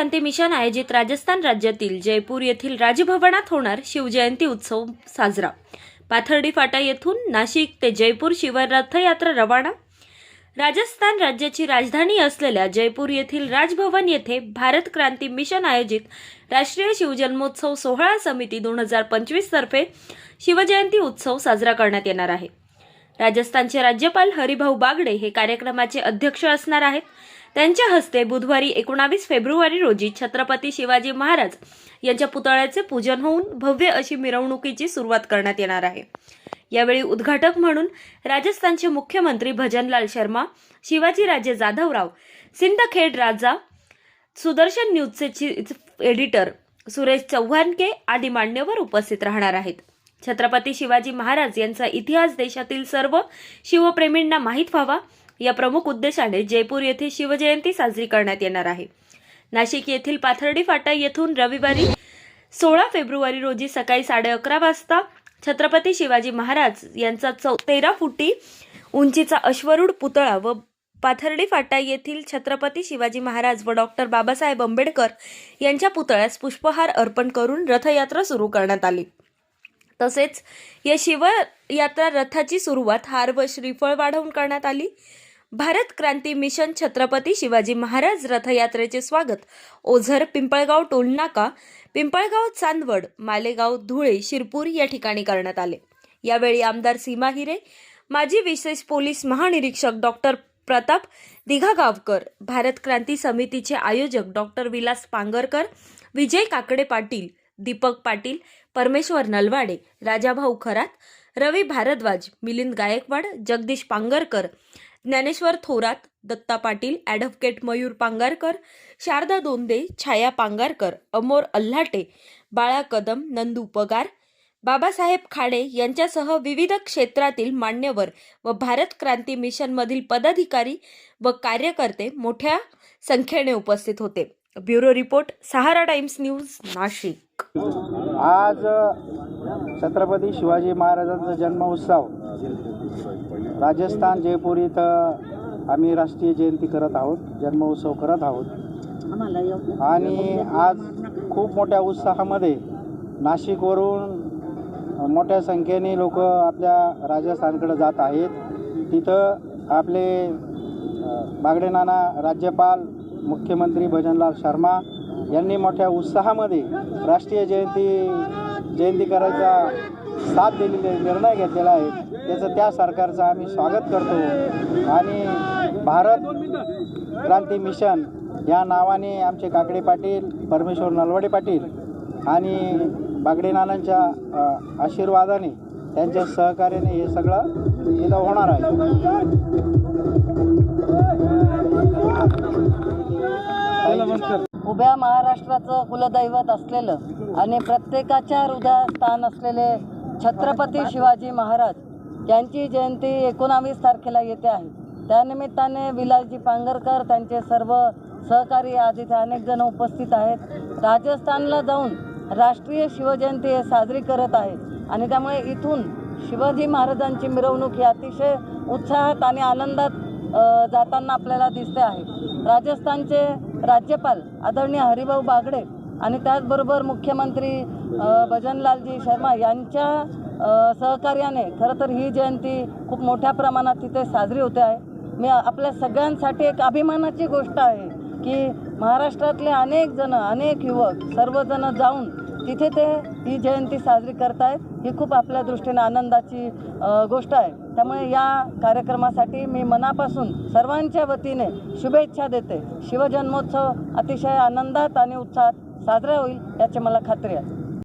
क्रांती mission आयोजित राजस्थान राज्यातील जयपूर येथील राजभवनात होणार शिवजयंती उत्सव साजरा. पाथर्डी फाटा येथून नाशिक ते जयपूर शिवर रथयात्रा रवाना. राजस्थान राज्याची राजधानी असलेल्या जयपूर येथील राजभवन येथे भारत क्रांती मिशन आयोजित राष्ट्रीय शिवजन्मोत्सव सोहळा समिती दोन हजार पंचवीस तर्फे शिवजयंती उत्सव साजरा करण्यात येणार आहे. राजस्थानचे राज्यपाल हरिभाऊ बागडे हे कार्यक्रमाचे अध्यक्ष असणार आहेत. त्यांच्या हस्ते बुधवारी एकोणावीस फेब्रुवारी रोजी छत्रपती शिवाजी महाराज यांच्या पुतळ्याचे पूजन होऊन भव्य अशी मिरवणुकीची सुरुवात करण्यात येणार आहे. यावेळी उद्घाटक म्हणून राजस्थानचे मुख्यमंत्री भजनलाल शर्मा शिवाजीराजे जाधवराव सिंदखेड राजा सुदर्शन न्यूजचे एडिटर सुरेश चव्हाणके आदी मान्यवर उपस्थित राहणार आहेत. छत्रपती शिवाजी महाराज यांचा इतिहास देशातील सर्व शिवप्रेमींना माहीत व्हावा. या प्रमुख उद्देशाने जयपूर येथे शिवजयंती साजरी करण्यात येणार आहे. नाशिक येथील पाथर्डी फाटा येथून रविवारी सोळा फेब्रुवारी रोजी सकाळी साडे अकरा वाजता छत्रपती शिवाजी महाराज यांचा चौ तेरा फुटी उंचीचा अश्वरूढ पुतळा व पाथर्डी फाटा येथील छत्रपती शिवाजी महाराज व डॉक्टर बाबासाहेब आंबेडकर यांच्या पुतळ्यास पुष्पहार अर्पण करून रथयात्रा सुरू करण्यात आली. तसेच या शिवयात्रा रथाची सुरुवात हार व श्रीफळ वाढवून करण्यात आली. भारत क्रांती मिशन छत्रपती शिवाजी महाराज रथयात्रेचे स्वागत. ओझर पिंपळगाव टोलनाका पिंपळगाव चांदवड मालेगाव धुळे शिरपूर या ठिकाणी करण्यात आले. यावेळी आमदार सीमा हिरे माजी विशेष पोलीस महानिरीक्षक डॉक्टर प्रताप दिघागावकर भारत क्रांती समितीचे आयोजक डॉक्टर विलास पांगरकर विजय काकडे पाटील दीपक पाटील परमेश्वर नलवाडे राजाभाऊ खरात रवी भारद्वाज मिलिंद गायकवाड जगदीश पांगरकर ज्ञानेश्वर थोरात दत्ता पाटील ॲडव्होकेट मयूर पांगारकर शारदा दोंदे छाया पांगारकर अमोर अल्हाटे बाळा कदम नंदू पगार बाबासाहेब खाडे यांच्यासह विविध क्षेत्रातील मान्यवर व भारत क्रांती मिशनमधील पदाधिकारी व कार्यकर्ते मोठ्या संख्येने उपस्थित होते. Bureau report Sahara Times news Nashik. आज छत्रपती शिवाजी महाराजांचा जन्मोत्सव राजस्थान जयपूर इथं आम्ही राष्ट्रीय जयंती करत आहोत जन्मोत्सव करत आहोत. आणि आज खूप मोठ्या उत्साहामध्ये नाशिकवरून मोठ्या संख्येने लोक आपल्या राजस्थानकडे जात आहेत. तिथं आपले बागडे नाना राज्यपाल मुख्यमंत्री भजनलाल शर्मा यांनी मोठ्या उत्साहामध्ये राष्ट्रीय जयंती जयंती करायचा साथ दिलेले निर्णय घेतलेला आहे. त्याचं त्या सरकारचं आम्ही स्वागत करतो. आणि भारत क्रांती मिशन या नावाने आमचे काकडे पाटील परमेश्वर नलवडे पाटील आणि बागडे नानांच्या आशीर्वादाने त्यांच्या सहकार्याने हे सगळं इथं होणार आहे. उभ्या महाराष्ट्राचं कुलदैवत असलेलं आणि प्रत्येकाच्या हृदयात स्थान असलेले छत्रपती शिवाजी महाराज यांची जयंती एकोणावीस तारखेला येते आहे. त्यानिमित्ताने विलासजी पांगरकर त्यांचे सर्व सहकारी आज इथे अनेक जण उपस्थित आहेत. राजस्थानला जाऊन राष्ट्रीय शिवजयंती हे साजरी करत आहे. आणि त्यामुळे इथून शिवाजी महाराजांची मिरवणूक ही अतिशय उत्साहात आणि आनंदात जाताना आपल्याला दिसते आहे. राजस्थानचे राज्यपाल आदरणीय हरिभाऊ बागडे आणि त्याचबरोबर मुख्यमंत्री भजनलालजी शर्मा यांच्या सहकार्याने खरं तर ही जयंती खूप मोठ्या प्रमाणात तिथे साजरी होते आहे. मी आपल्या सगळ्यांसाठी एक अभिमानाची गोष्ट आहे की महाराष्ट्रातले अनेक जण अनेक युवक सर्वजण जाऊन तिथे ते ही जयंती साजरी करतायत. ही खूप आपल्या दृष्टीने आनंदाची गोष्ट आहे. त्यामुळे या कार्यक्रमासाठी मी मनापासून सर्वांच्या वतीने शुभेच्छा देते. शिवजन्मोत्सव अतिशय आनंदात आणि उत्साहात साजरा होईल याची मला खात्री आहे.